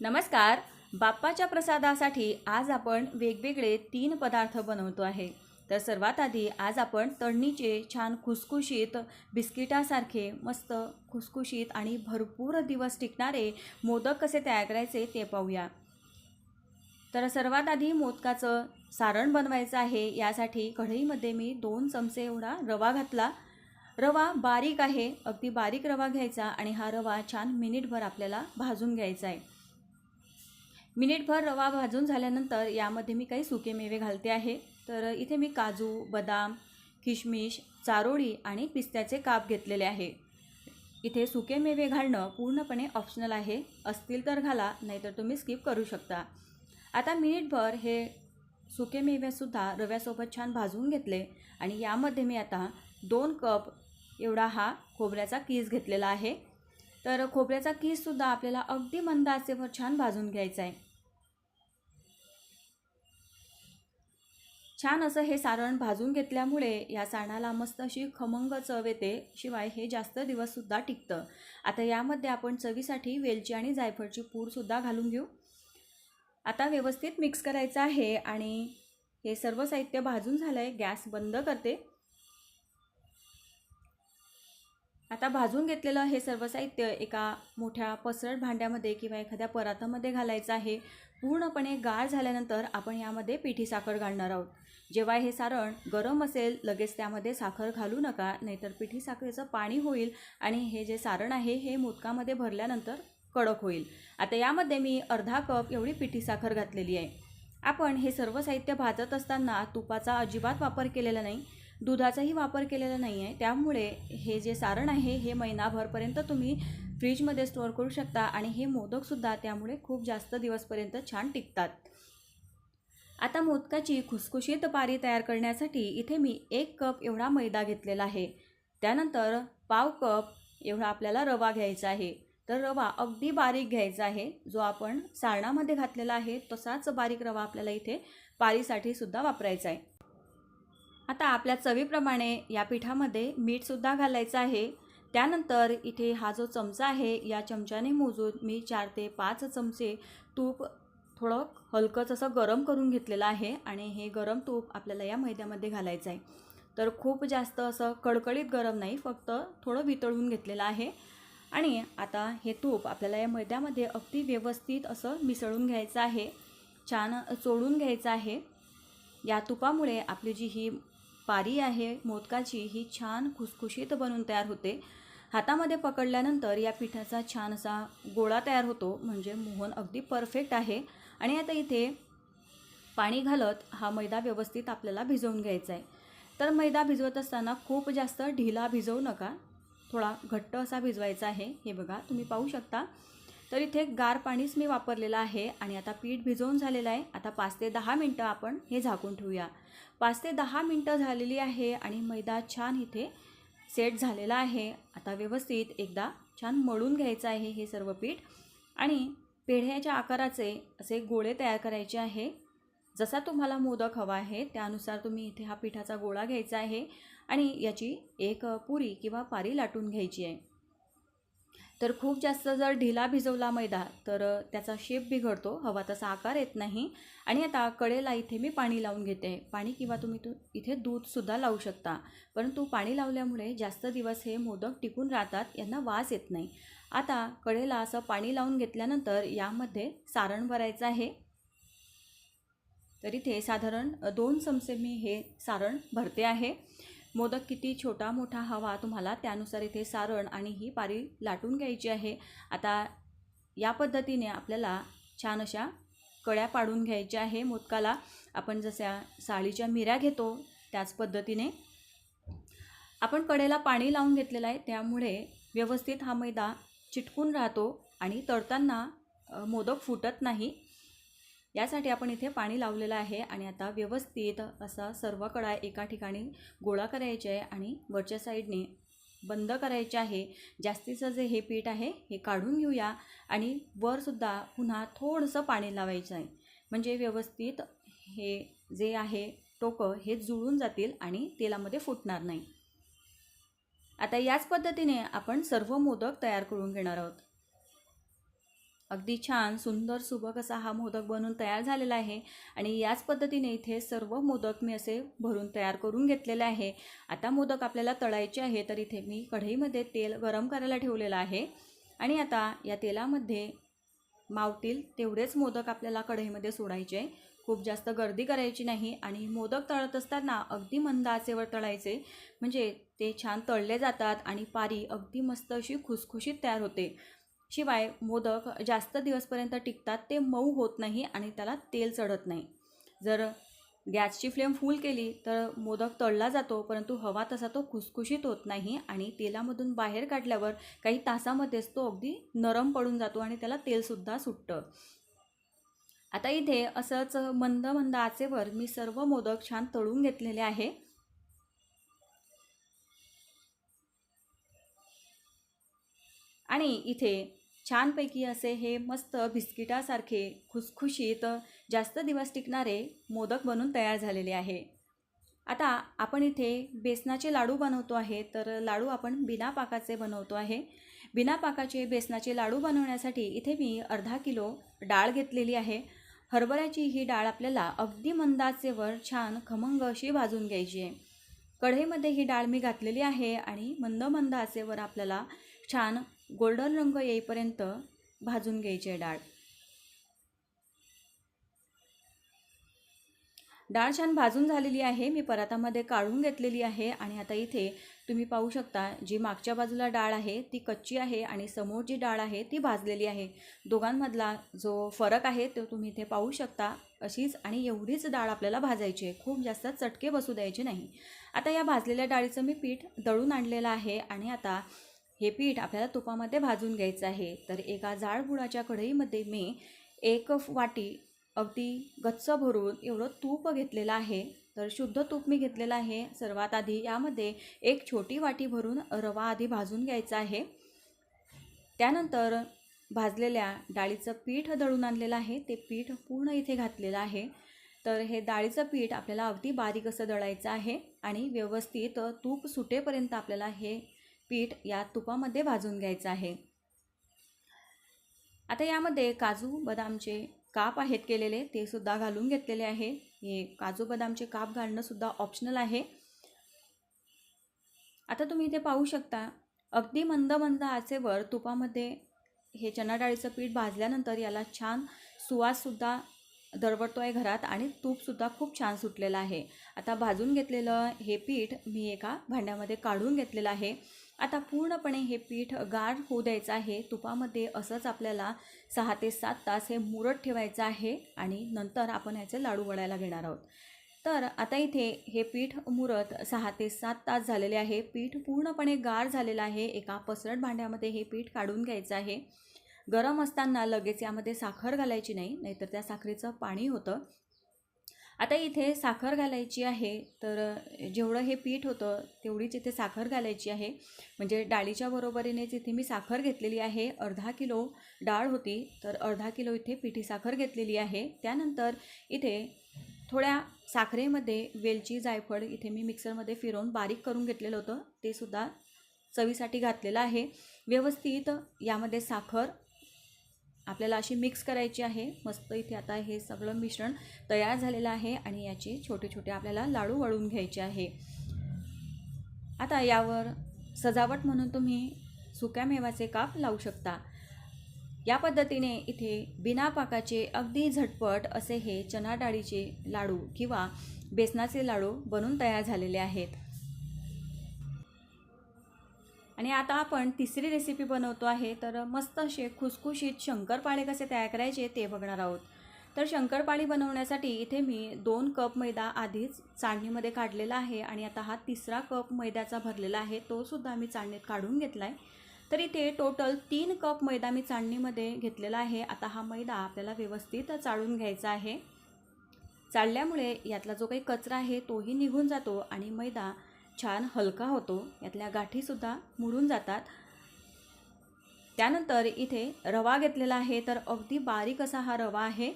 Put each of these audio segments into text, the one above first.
नमस्कार. बाप्पाच्या प्रसादासाठी आज आपण वेगवेगळे तीन पदार्थ बनवतो आहे. तर सर्वात आधी आज आपण तळणीचे छान खुसखुशीत बिस्किटासारखे मस्त खुसखुशीत आणि भरपूर दिवस टिकणारे मोदक कसे तयार करायचे ते पाहूया. तर सर्वात आधी मोदकाचं सारण बनवायचं आहे. यासाठी कढईमध्ये मी दोन चमचे एवढा रवा घातला. रवा बारीक आहे. अगदी बारीक रवा घ्यायचा आणि हा रवा छान मिनिटभर आपल्याला भाजून घ्यायचा आहे. मिनिटभर रवा भाजून झाल्यानंतर यामध्ये मी काही सुके मेवे घालते आहे. तर इथे मी काजू बदाम किशमिश चारोळी आणि पिस्त्याचे काप घेतलेले आहे. इथे सुके मेवे घालणं पूर्णपणे ऑप्शनल आहे. असतील तर घाला नाहीतर तुम्ही स्किप करू शकता. आता मिनिटभर हे सुके मेवेसुद्धा रव्यासोबत छान भाजून घेतले आणि यामध्ये मी आता दोन कप एवढा हा खोबऱ्याचा कीस घेतलेला आहे. तर खोबऱ्याचा कीससुद्धा आपल्याला अगदी मंद आचेवर छान भाजून घ्यायचा आहे. छान असं हे सारण भाजून घेतल्यामुळे या सारणाला मस्त अशी खमंग चव येते शिवाय हे जास्त दिवससुद्धा टिकतं. आता यामध्ये आपण चवीसाठी वेलची आणि जायफळची पूडसुद्धा घालून घेऊ. आता व्यवस्थित मिक्स करायचं आहे आणि हे सर्व साहित्य भाजून झालं आहे गॅस बंद करते. आता भाजून घेतलेलं हे सर्व साहित्य एका मोठ्या पसरट भांड्यामध्ये किंवा एखाद्या परातामध्ये घालायचं आहे. पूर्णपणे गाळ झाल्यानंतर आपण यामध्ये पिठी साखर घालणार आहोत. जेव्हा हे सारण गरम असेल लगेच त्यामध्ये साखर घालू नका नाहीतर पिठी साखरेचं पाणी होईल आणि हे जे सारण आहे हे मोदकामध्ये भरल्यानंतर कडक होईल. आता यामध्ये मी अर्धा कप एवढी पिठी साखर घातलेली आहे. आपण हे सर्व साहित्य भाजत असताना तुपाचा अजिबात वापर केलेला नाही दुधाचाही वापर केलेला नाही आहे. त्यामुळे हे जे सारण आहे हे महिनाभरपर्यंत तुम्ही फ्रीजमध्ये स्टोअर करू शकता आणि हे मोदकसुद्धा त्यामुळे खूप जास्त दिवसपर्यंत छान टिकतात. आता मोदकाची खुसखुशीत पारी तयार करण्यासाठी इथे मी एक कप एवढा मैदा घेतलेला आहे. त्यानंतर पाव कप एवढा आपल्याला रवा घ्यायचा आहे. तर रवा अगदी बारीक घ्यायचा आहे. जो आपण सारणामध्ये घातलेला आहे तसाच बारीक रवा आपल्याला इथे पारीसाठी सुद्धा वापरायचा आहे. आता आपल्या चवीप्रमाणे या पिठामध्ये मीठसुद्धा घालायचं आहे. त्यानंतर इथे हा जो चमचा आहे या चमच्याने मोजून मी चार ते पाच चमचे तूप थोडं हलकंच असं गरम करून घेतलेलं आहे आणि हे गरम तूप आपल्याला या मैद्यामध्ये घालायचं आहे. तर खूप जास्त असं कडकडीत गरम नाही फक्त थोडं वितळून घेतलेलं आहे. आणि आता हे तूप आपल्याला या मैद्यामध्ये अगदी व्यवस्थित असं मिसळून घ्यायचं आहे छान चोळून घ्यायचं आहे. या तुपामुळे आपली जी ही पारी आहे मोदकाची ही छान खुसखुशीत बनून तयार होते. हातामध्ये पकडल्यानंतर या पिठाचा छान असा गोळा तयार होतो म्हणजे मोहन अगदी परफेक्ट आहे. आणि आता इथे पाणी घालत हा मैदा व्यवस्थित आपल्याला भिजवून घ्यायचा आहे तर मैदा भिजवत असताना खूप जास्त ढिला भिजवू नका. थोडा घट्ट असा भिजवायचा आहे. हे बघा तुम्ही पाहू शकता. तर इथे गार पाणीच मी वापरलेलं आहे आणि आता पीठ भिजवून झालेलं आहे. आता पाच ते दहा मिनटं आपण हे झाकून ठेवूया. पाच ते दहा मिनटं झालेली आहे आणि मैदा छान इथे सेट झालेला आहे. आता व्यवस्थित एकदा छान मळून घ्यायचं आहे हे सर्व पीठ. आणि पेढ्याच्या आकाराचे असे गोळे तयार करायचे आहे. जसा तुम्हाला मोदक हवा आहे त्यानुसार तुम्ही इथे हा पिठाचा गोळा घ्यायचा आहे आणि याची एक पुरी किंवा पारी लाटून घ्यायची आहे. तर खूप जास्त जर ढिला भिजवला मैदा तर त्याचा शेप बिघडतो हवा तसा आकार येत नाही. आणि आता कडेला इथे मी पाणी लावून घेते. पाणी किंवा तुम्ही तू इथे दूधसुद्धा लावू शकता. परंतु पाणी लावल्यामुळे जास्त दिवस हे मोदक टिकून राहतात यांना वास येत नाही. आता कडेला असं पाणी लावून घेतल्यानंतर यामध्ये सारण भरायचं आहे. तर इथे साधारण दोन चमचे मी हे सारण भरते आहे. मोदक किती छोटा मोठा हवा तुम्हाला त्यानुसार इथे सारण आणि ही पारी लाटून घ्यायची आहे. आता या पद्धतीने आपल्याला छान अशा कळ्या पाडून घ्यायच्या आहे मोदकाला. आपण जशा साळीच्या मिऱ्या घेतो त्याच पद्धतीने. आपण कडेला पाणी लावून घेतलेलं आहे त्यामुळे व्यवस्थित हा मैदा चिटकून राहतो आणि तळताना मोदक फुटत नाही. यासाठी आपण इथे पाणी लावलेलं आहे आणि आता व्यवस्थित असा सर्व कडा एका ठिकाणी गोळा करायचे आहे आणि वरच्या साईडने बंद करायचे आहे. जास्तीचं जे हे पीठ आहे हे काढून घेऊया आणि वरसुद्धा पुन्हा थोडंसं पाणी लावायचं आहे. म्हणजे व्यवस्थित हे जे आहे टोकं हे जुळून जातील आणि तेलामध्ये फुटणार नाही. आता याच पद्धतीने आपण सर्व मोदक तयार करून घेणार आहोत. अगदी छान सुंदर सुबक असा हा मोदक बनून तयार झालेला आहे आणि याच पद्धतीने इथे सर्व मोदक मी असे भरून तयार करून घेतलेले आहे. आता मोदक आपल्याला तळायचे आहे तर इथे मी कढईमध्ये तेल गरम करायला ठेवलेलं आहे आणि आता या तेलामध्ये मावतील तेवढेच मोदक आपल्याला कढईमध्ये सोडायचे. खूप जास्त गर्दी करायची नाही आणि मोदक तळत असताना अगदी मंद आचेवर तळायचे. म्हणजे ते छान तळले जातात आणि पारी अगदी मस्त अशी खुसखुशीत तयार होते. शिवाय मोदक जास्त दिवसपर्यंत टिकतात ते मऊ होत नाही आणि त्याला तेल चढत नाही. जर गॅसची फ्लेम फुल केली तर मोदक तळला जातो परंतु हवा तसा तो खुसखुशीत होत नाही आणि तेलामधून बाहेर काढल्यावर काही तासामध्येच तो अगदी नरम पडून जातो आणि त्याला तेलसुद्धा सुटतं. आता इथे असंच मंद मंद आचेवर मी सर्व मोदक छान तळून घेतलेले आहे. आणि इथे छानपैकी असे हे मस्त बिस्किटासारखे खुसखुशीत जास्त दिवस टिकणारे मोदक बनून तयार झालेले आहे. आता आपण इथे बेसनाचे लाडू बनवतो आहे तर लाडू आपण बिना पाकाचे बनवतो आहे. बिना पाकाचे बेसनाचे लाडू बनवण्यासाठी इथे मी अर्धा किलो डाळ घेतलेली आहे. हरभऱ्याची ही डाळ आपल्याला अगदी मंदाचेवर छान खमंग अशी भाजून घ्यायची आहे. कढईमध्ये ही डाळ मी घातलेली आहे आणि मंद मंद आचेवर आपल्याला छान गोल्डन रंग येईपर्यंत भाजून घ्यायची आहे डाळ. डाळ छान भाजून झालेली आहे. मी परातामध्ये काढून घेतलेली आहे आणि आता इथे तुम्ही पाहू शकता जी मागच्या बाजूला डाळ आहे ती कच्ची आहे आणि समोर जी डाळ आहे ती भाजलेली आहे. दोघांमधला जो फरक आहे तो तुम्ही इथे पाहू शकता. अशीच आणि एवढीच डाळ आपल्याला भाजायची आहे. खूप जास्त चटके बसू द्यायचे नाही. आता या भाजलेल्या डाळीचं मी पीठ दळून आणलेलं आहे आणि आता हे पीठ आपल्याला तुपामध्ये भाजून घ्यायचं आहे. तर एका जाड कढईमध्ये मी एक वाटी अगदी गच्च भरून एवढं तूप घेतलेलं आहे. तर शुद्ध तूप मी घेतलेलं आहे. सर्वात आधी यामध्ये एक छोटी वाटी भरून रवा आधी भाजून घ्यायचा आहे. त्यानंतर भाजलेल्या डाळीचं पीठ दळून आणलेलं आहे. ते पीठ पूर्ण इथे घातलेलं आहे. तर हे डाळीचं पीठ आपल्याला अगदी बारीक असं दळायचं आहे आणि व्यवस्थित तूप सुटेपर्यंत आपल्याला हे पीठ या तुपामध्ये भाजून घ्यायचं आहे. आता यामध्ये काजू बदामचे काप आहेत केलेले ते सुद्धा घालून घेतलेले आहे. हे काजू बदामचे काप घालणंसुद्धा ऑप्शनल आहे. आता तुम्ही इथे पाहू शकता अगदी मंद मंद आचेवर तुपामध्ये हे चना डाळीचं पीठ भाजल्यानंतर याला छान सुवाससुद्धा दरवडतो आहे घरात आणि तूपसुद्धा खूप छान सुटलेलं आहे. आता भाजून घेतलेलं हे पीठ मी एका भांड्यामध्ये काढून घेतलेलं आहे. आता पूर्णपणे हे पीठ गार होऊ द्यायचं आहे. तुपामध्ये असंच आपल्याला सहा ते सात तास हे मुरत ठेवायचं आहे आणि नंतर आपण ह्याचे लाडू वळायला घेणार आहोत. तर आता इथे हे पीठ मुरत सहा ते सात तास झालेले आहे. पीठ पूर्णपणे गार झालेलं आहे. एका पसरट भांड्यामध्ये हे पीठ काढून घ्यायचं आहे. गरम असताना लगेच यामध्ये साखर घालायची नाही नाहीतर त्या साखरेचं पाणी होतं. आता इथे साखर घालायची आहे तर जेवढं हे पीठ होतं तेवढीच इथे साखर घालायची आहे. म्हणजे डाळीच्या बरोबरीनेच इथे मी साखर घेतलेली आहे अर्धा किलो डाळ होती तर अर्धा किलो इथे पिठी साखर घेतलेली आहे. त्यानंतर इथे थोड्या साखरेमध्ये वेलची जायफळ इथे मी मिक्सरमध्ये फिरवून बारीक करून घेतलेलं होतं. ते सुद्धा चवीसाठी घातलेलं आहे. व्यवस्थित यामध्ये साखर आपल्याला अशी मिक्स करायची आहे. मस्त इथे आता हे सगळं मिश्रण तयार झालेलं आहे आणि याचे छोटे छोटे आपल्याला लाडू वळून घ्यायचे आहे. आता यावर सजावट म्हणून तुम्ही सुक्या मेवाचे काप लावू शकता. या पद्धतीने इथे बिना पाकाचे अगदी झटपट असे हे चना डाळीचे लाडू किंवा बेसनाचे लाडू बनून तयार झालेले आहेत. आणि आता आपण तिसरी रेसिपी बनवतो आहे तर मस्त असे खुसखुशीत शंकरपाळे कसे तयार करायचे ते बघणार आहोत. तर शंकरपाळी बनवण्यासाठी इथे मी दोन कप मैदा आधीच चाळणीमध्ये काढलेला आहे आणि आता हा तिसरा कप मैद्याचा भरलेला आहे तो सुद्धा मी चाळणीत काढून घेतला आहे तर इथे टोटल तीन कप मैदा मी चाळणीमध्ये घेतलेला आहे. आता हा मैदा आपल्याला व्यवस्थित चाळून घ्यायचा आहे. चाळल्यामुळे यातला जो काही कचरा आहे तोही निघून जातो आणि मैदा छान हलका होतो. यातल्या गाठीसुद्धा मुडून जातात. त्यानंतर इथे रवा घेतलेला आहे तर अगदी बारीक असा हा रवा आहे.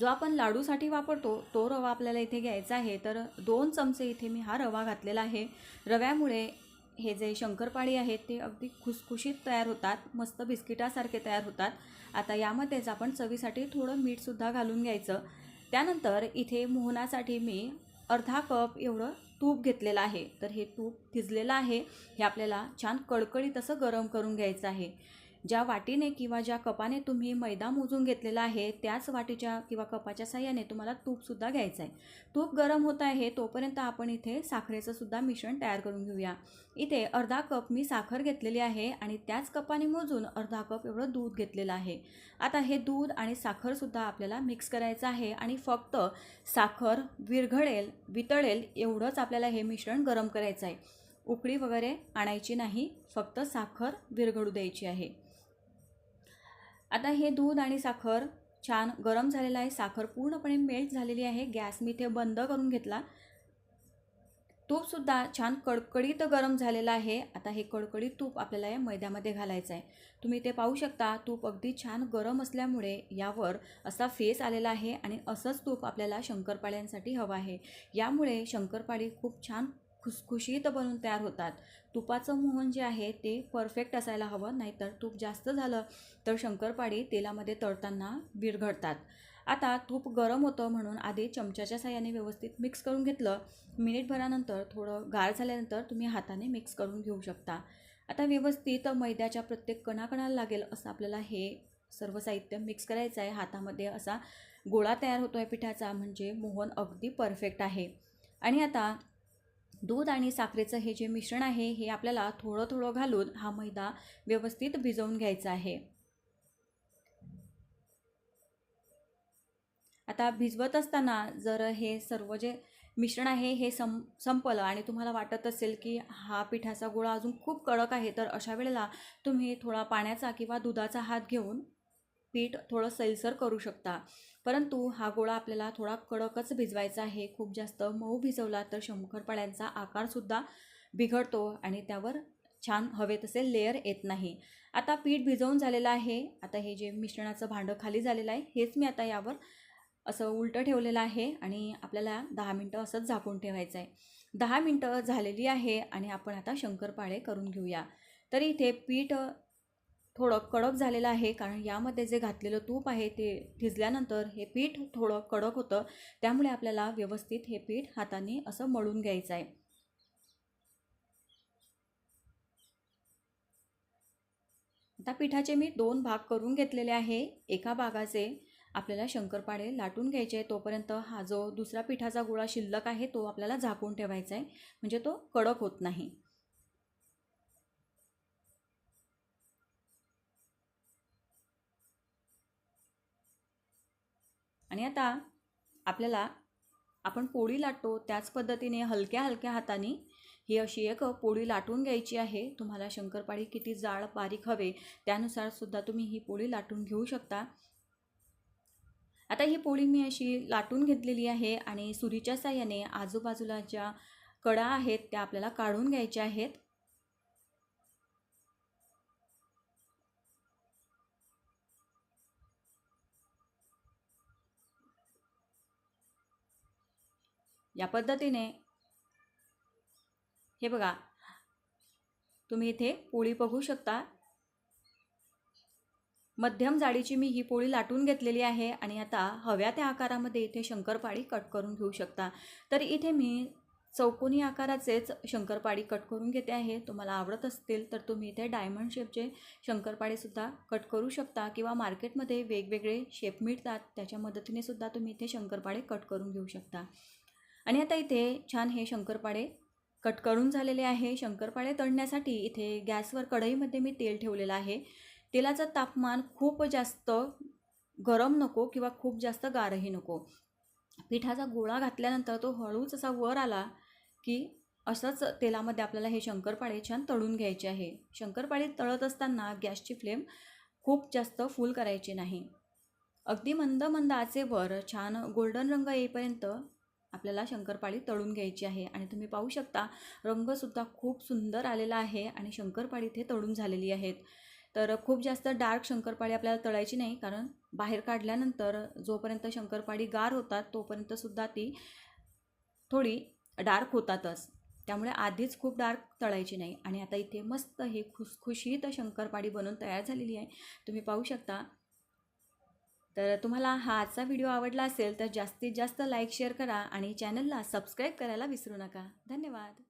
जो आपण लाडूसाठी वापरतो तो रवा आपल्याला इथे घ्यायचा आहे. तर दोन चमचे इथे मी हा रवा घातलेला आहे. रव्यामुळे हे जे शंकरपाळी आहेत ते अगदी खुसखुशीत तयार होतात. मस्त बिस्किटासारखे तयार होतात. आता यामध्येच आपण चवीसाठी थोडं मीठसुद्धा घालून घ्यायचं. त्यानंतर इथे मोहनासाठी मी अर्धा कप एवढं तूप घेतलेलं आहे. तर हे तूप थिजलेलं आहे. हे आपल्याला छान कडकडीत असं गरम करून घ्यायचं आहे. ज्या वाटीने किंवा ज्या कपाने तुम्ही मैदा मोजून घेतलेला आहे त्याच वाटीच्या किंवा कपाच्या साह्याने तुम्हाला तूपसुद्धा घ्यायचं आहे तूप गरम होत आहे तोपर्यंत आपण इथे साखरेचं सुद्धा मिश्रण तयार करून घेऊया. इथे अर्धा कप मी साखर घेतलेली आहे आणि त्याच कपाने मोजून अर्धा कप एवढं दूध घेतलेलं आहे. आता हे दूध आणि साखरसुद्धा आपल्याला मिक्स करायचं आहे आणि फक्त साखर विरघळेल वितळेल एवढंच आपल्याला हे मिश्रण गरम करायचं आहे उकळी वगैरे आणायची नाही फक्त साखर विरघळू द्यायची आहे. आता हे दूध आणि साखर छान गरम झालेलं आहे. साखर पूर्णपणे मेल्ट झालेली आहे. गॅस मी इथे बंद करून घेतला. तूपसुद्धा छान कडकडीत गरम झालेलं आहे. आता हे कडकडीत तूप आपल्याला या मैद्यामध्ये घालायचं आहे. तुम्ही ते पाहू शकता तूप अगदी छान गरम असल्यामुळे यावर असा फेस आलेला आहे आणि असंच तूप आपल्याला शंकरपाळ्यांसाठी हवं आहे. यामुळे शंकरपाळी खूप छान खुसखुशीत बनून तयार होतात. तुपाचं मोहन जे आहे ते परफेक्ट असायला हवं नाहीतर तूप जास्त झालं तर शंकरपाळी तेलामध्ये तळताना विरघडतात आता तूप गरम होतं म्हणून आधी चमच्याच्या साह्याने व्यवस्थित मिक्स करून घेतलं. मिनिटभरानंतर थोडं गार झाल्यानंतर तुम्ही हाताने मिक्स करून घेऊ शकता. आता व्यवस्थित मैद्याच्या प्रत्येक कणाकणाला लागेल असं आपल्याला हे सर्व साहित्य मिक्स करायचं आहे. हातामध्ये असा गोळा तयार होतो आहे पिठाचा म्हणजे मोहन अगदी परफेक्ट आहे. आणि आता दूध आणि साखरेचं हे जे मिश्रण आहे हे आपल्याला थोडं थोडं घालून हा मैदा व्यवस्थित भिजवून घ्यायचा आहे. आता भिजवत असताना जर हे सर्व जे मिश्रण आहे हे सं संपलं आणि तुम्हाला वाटत असेल की हा पिठाचा गोळा अजून खूप कडक आहे तर अशा वेळेला तुम्ही थोडा पाण्याचा किंवा दुधाचा हात घेऊन पीठ थोडं सैलसर करू शकता. परंतु हा गोळा आपल्याला थोडा कडकच भिजवायचा आहे. खूप जास्त मऊ भिजवला तर शंकरपाळ्यांचा आकारसुद्धा बिघडतो आणि त्यावर छान हवे तसे लेअर येत नाही. आता पीठ भिजवून झालेलं आहे. आता हे जे मिश्रणाचं भांडं खाली झालेलं आहे हेच मी आता यावर असं उलटं ठेवलेलं आहे आणि आपल्याला दहा मिनटं असंच झाकून ठेवायचं आहे. दहा मिनटं झालेली आहे आणि आपण आता शंकरपाळे करून घेऊया. तर इथे पीठ थोडं कडक झालेलं आहे. कारण यामध्ये जे घातलेलं तूप आहे ते भिजल्यानंतर हे पीठ थोडं कडक होतं. त्यामुळे आपल्याला व्यवस्थित हे पीठ हाताने असं मळून घ्यायचं आहे. आता पिठाचे मी दोन भाग करून घेतलेले आहे. एका भागाचे आपल्याला शंकरपाळे लाटून घ्यायचे तोपर्यंत हा जो दुसरा पिठाचा गोळा शिल्लक आहे तो आपल्याला झाकून ठेवायचा आहे. म्हणजे तो कडक होत नाही. आणि आता आपल्याला आपण पोळी लाटतो त्याच पद्धतीने हलक्या हलक्या हाताने ही अशी एक पोळी लाटून घ्यायची आहे. तुम्हाला शंकरपाळी किती जाळ बारीक हवे त्यानुसार सुद्धा तुम्ही ही पोळी लाटून घेऊ शकता. आता ही पोळी मी अशी लाटून घेतलेली आहे आणि सुरीच्या साह्याने आजूबाजूला ज्या कडा आहेत त्या आपल्याला काढून घ्यायच्या आहेत. या पद्धतीने हे बघा तुम्ही इथे पोळी बघू शकता. मध्यम जाडीची मी ही पोळी लाटून घेतलेली आहे आणि आता हव्या त्या आकारामध्ये इथे शंकरपाळी कट करून घेऊ शकता. तर इथे मी चौकोनी आकाराचेच शंकरपाळी कट करून घेते आहे. तुम्हाला आवडत असतील तर तुम्ही इथे डायमंड शेपचे शंकरपाळीसुद्धा कट करू शकता किंवा मार्केटमध्ये वेगवेगळे शेप मिळतात. त्याच्या मदतीने सुद्धा तुम्ही इथे शंकरपाळे कट करून घेऊ शकता. आणि आता इथे छान हे शंकरपाळे कट करून झालेले आहे. शंकरपाळे तळण्यासाठी इथे गॅसवर कढईमध्ये मी तेल ठेवलेलं आहे. तेलाचं तापमान खूप जास्त गरम नको किंवा खूप जास्त गारही नको. पिठाचा गोळा घातल्यानंतर तो हळूच असा वर आला की असंच तेलामध्ये आपल्याला हे शंकरपाळे छान तळून घ्यायचे आहे. शंकरपाळे तळत असताना गॅसची फ्लेम खूप जास्त फुल करायची नाही. अगदी मंद मंद आचेवर छान गोल्डन रंग येईपर्यंत आपल्याला शंकरपाळी तळून घ्यायची आहे. आणि तुम्ही पाहू शकता रंगसुद्धा खूप सुंदर आलेला आहे आणि शंकरपाळी इथे तळून झालेली आहेत. तर खूप जास्त डार्क शंकरपाळी आपल्याला तळायची नाही कारण बाहेर काढल्यानंतर जोपर्यंत शंकरपाळी गार होतात तोपर्यंतसुद्धा ती थोडी डार्क होतातच. त्यामुळे आधीच खूप डार्क तळायची नाही. आणि आता इथे मस्त हे खुसखुशीत शंकरपाळी बनवून तयार झालेली आहे. तुम्ही पाहू शकता तर तुम्हाला हा आजचा व्हिडिओ आवडला असेल तर जास्तीत जास्त लाईक शेअर करा आणि चॅनलला सबस्क्राईब करायला विसरू नका. धन्यवाद.